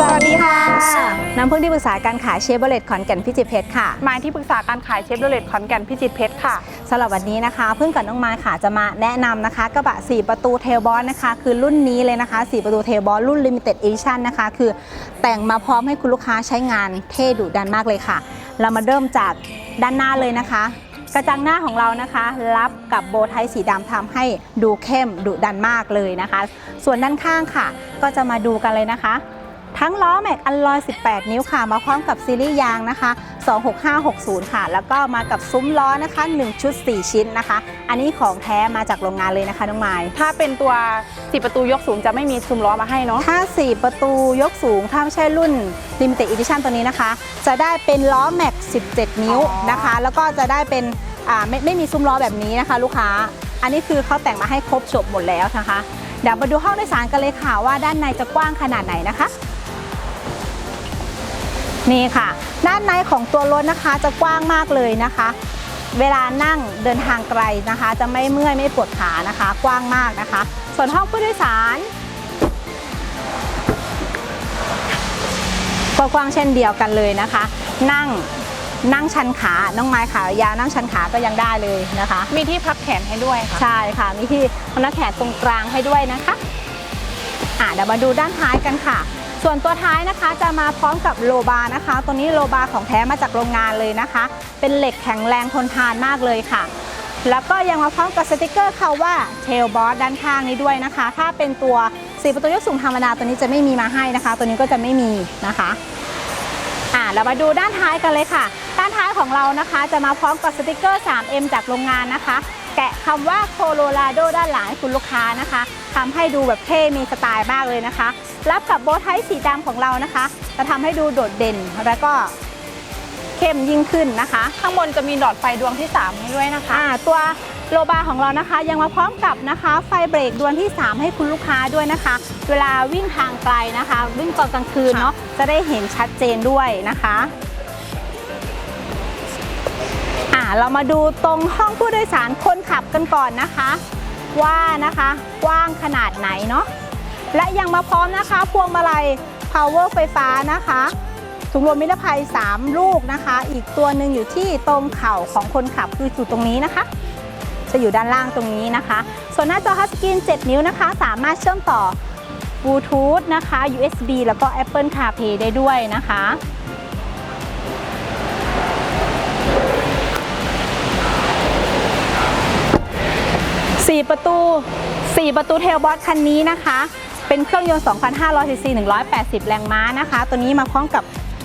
สวัสดีค่ะ น้ำพึ่งที่ปรึกษาการขายเชฟเบเลตขอนแก่นพิจิตรเพชรค่ะ มายที่ปรึกษาการขายเชฟโรเลตขอนแก่นพิจิตรเพชรค่ะสำหรับวันนี้นะคะพึ่งกับน้องไม้ค่ะจะมาแนะนำนะคะกระบะ 4 ประตูเทลบอสนะคะ คือรุ่นนี้เลยนะคะ 4 ประตูเทลบอสรุ่น Limited Edition นะคะ คือแต่งมาพร้อมให้คุณลูกค้าใช้งานเท่ดุดันมากเลยค่ะ เรามาเริ่มจากด้านหน้าเลยนะคะกระจังหน้าของเรานะคะ รับกับโบว์ไทสีดำทำให้ดูเข้มดุดันมากเลยนะคะ ส่วนด้านข้างค่ะ ก็จะมาดูกันเลยนะคะ ทั้งล้อแม็กอัลลอย 18 นิ้วค่ะ มาพร้อมกับซีรีส์ยางนะคะ 26560 ค่ะ แล้วก็มากับซุ้มล้อนะคะ 1 ชุด 4 ชิ้นนะคะ อันนี้ของแท้มาจากโรงงานเลยนะคะน้องไม้ถ้าเป็นตัวสีประตูยกสูงจะไม่มีซุ้มล้อมาให้เนาะถ้า 4 ประตูยกสูง ถ้าไม่ใช่รุ่น Limited Edition ตัวนี้นะคะ จะได้เป็นล้อแม็ก 17 นิ้วอ๋อนะคะ แล้วก็จะได้เป็นอ่าไม่ไม่มีซุ้มล้อแบบนี้นะคะ ลูกค้า อันนี้คือเขาแต่งมาให้ครบจบหมดแล้วนะคะเดี๋ยวมาดูห้องโดยสารกันเลยค่ะว่าด้านในจะกว้างขนาดไหนนะคะ นี่ค่ะ ด้านในของตัวรถนะคะจะกว้างมากเลยนะคะ เวลานั่งเดินทางไกลนะคะ จะไม่เมื่อยไม่ปวดขานะคะ กว้างมากนะคะ ส่วนห้องผู้โดยสารก็กว้างเช่นเดียวกันเลยนะคะ นั่งนั่งชันขาน้องไม้ขายาวนั่งชันขาก็ยังได้เลยนะคะ มีที่พักแขนให้ด้วยค่ะ ใช่ค่ะ มีที่พนักแขนตรงกลางให้ด้วยนะคะ อะเดี๋ยวมาดูด้านท้ายกันค่ะ ส่วนตัวท้ายนะคะจะมาพร้อมกับโลบาร์นะคะ ตัวนี้โลบาร์ของแท้มาจากโรงงานเลยนะคะ เป็นเหล็กแข็งแรงทนทานมากเลยค่ะ แล้วก็ยังมาพร้อมกับสติกเกอร์เขาว่าเทลบอสด้านข้างนี้ด้วยนะคะ ถ้าเป็นตัวสีประตูยกสูงธรรมดาตัวนี้จะไม่มีมาให้นะคะ ตัวนี้ก็จะไม่มีนะคะอ่าเรามาดูด้านท้ายกันเลยค่ะ ด้านท้ายของเรานะคะ จะมาพร้อมกับสติกเกอร์ 3M จากโรงงานนะคะ แกะคำว่าโคโลราโดด้านหลังให้คุณลูกค้านะคะ ทำให้ดูแบบเท่ มีสไตล์มากเลยนะคะ รับกับโบว์ไทสีดำของเรานะคะ จะทำให้ดูโดดเด่นแล้วก็เข้มยิ่งขึ้นนะคะ ข้างบนจะมีหลอดไฟดวงที่3ให้ด้วยนะคะอ่าตัวโลบาของเรานะคะ ยังมาพร้อมกับนะคะ ไฟเบรกดวงที่ 3 ให้คุณลูกค้าด้วยนะคะ เวลาวิ่งทางไกลนะคะ วิ่งตอนกลางคืนเนาะจะได้เห็นชัดเจนด้วยนะคะอ่าเรามาดูตรงห้องผู้โดยสารคนขับกันก่อนนะคะ ว่านะคะกว้างขนาดไหนเนาะและยังมาพร้อมนะคะพวงมาลัย power ไฟฟ้านะคะถุงลมนิรภัย 3 ลูกนะคะ อีกตัวหนึ่งอยู่ที่ตรงเข่าของคนขับคือจุดตรงนี้นะคะ จะอยู่ด้านล่างตรงนี้นะคะ ส่วนหน้าจอทัชสกรีน 7 นิ้วนะคะ สามารถเชื่อมต่อบลูทูธนะคะ USB แล้วก็ Apple CarPlay ได้ด้วยนะคะ 4 ประตู 4 ประตูเทลบอสคันนี้นะคะ เป็นเครื่องยนต์ 2,500ซีซี180 แรงม้านะคะ ตัวนี้มาพร้อมกับ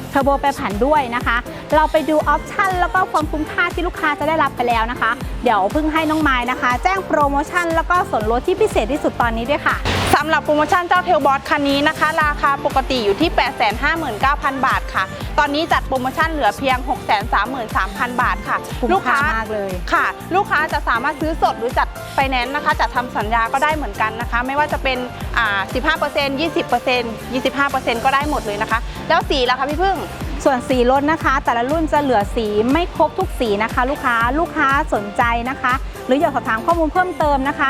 เทอร์โบแปรผันด้วยนะคะ เราไปดูออปชั่นแล้วก็ความคุ้มค่าที่ลูกค้าจะได้รับไปแล้วนะคะ เดี๋ยวเพิ่งให้น้องไม้นะคะ แจ้งโปรโมชั่นแล้วก็ส่วนลดที่พิเศษที่สุดตอนนี้ด้วยค่ะสำหรับโปรโมชั่นเจ้าเทลบอสคันนี้นะคะ ราคาปกติอยู่ที่ 859,000 บาทค่ะ ตอนนี้จัดโปรโมชั่นเหลือเพียง 633,000 บาทค่ะคุ้มลูกค้าค่ามากเลยค่ะ ลูกค้าจะสามารถซื้อสดหรือจัดไฟแนนซ์นะคะจัดทำสัญญาก็ได้เหมือนกันนะคะ ไม่ว่าจะเป็นอ่า15% 20% 25%ก็ได้หมดเลยนะคะ แล้วสีล่ะคะพี่พึ่ง ส่วนสีรถนะคะ แต่ละรุ่นจะเหลือสีไม่ครบทุกสีนะคะ ลูกค้าลูกค้าสนใจนะคะ หรืออยากสอบถามข้อมูลเพิ่มเติมนะคะ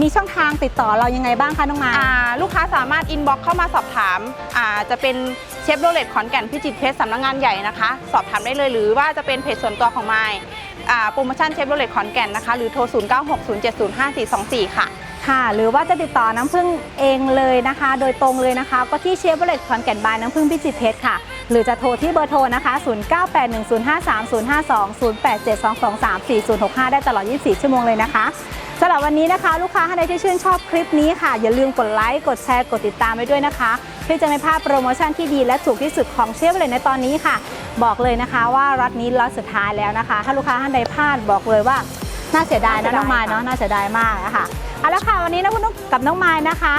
มีช่องทางติดต่อเรายังไงบ้างคะน้องม้อ่าลูกค้าสามารถอินบ็อกเข้ามาสอบถามอ่าจะเป็นเชฟโรเลตขอนแก่นพิจิตรเพชรสำนักงานใหญ่นะคะ สอบถามได้เลยหรือว่าจะเป็นเพจส่วนตัวของไมค์โปรโมชั่นเชฟโรเลตขอนแก่นนะคะ หรือโทร 0960705424 ค่ะ ค่ะ หรือว่าจะติดต่อน้ำพึ่งเองเลยนะคะ โดยตรงเลยนะคะ ก็ที่เชฟเบริเลตขอนแก่นบายน้ำพึ่งพิจิตรเพชรค่ะ หรือจะโทรที่เบอร์โทรนะคะ 0981053052 0872234065 ได้ตลอด 24 ชั่วโมงเลยนะคะสำหรับวันนี้นะคะ ลูกค้าท่านใดที่ชื่นชอบคลิปนี้ค่ะ อย่าลืมกดไลค์กดแชร์กดติดตามไว้ด้วยนะคะ เพื่อจะไม่พลาดโปรโมชั่นที่ดีและถูกที่สุดของเชฟเบรตในตอนนี้ค่ะ บอกเลยนะคะว่ารัฐนี้ล็อตสุดท้ายแล้วนะคะ ถ้าลูกค้าท่านใดพลาดบอกเลยว่าน่าเสียดายนะน้องไม้เนาะน่าเสียดายมากอะค่ะ เอาละค่ะวันนี้นะคุณนุ๊กกับน้องไม้นะคะ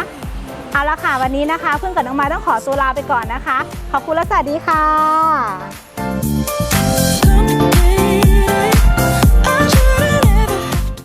เอาละค่ะวันนี้นะคะเพิ่งกับน้องไม้ต้องขอตัวลาไปก่อนนะคะ ขอบคุณและสวัสดีค่ะ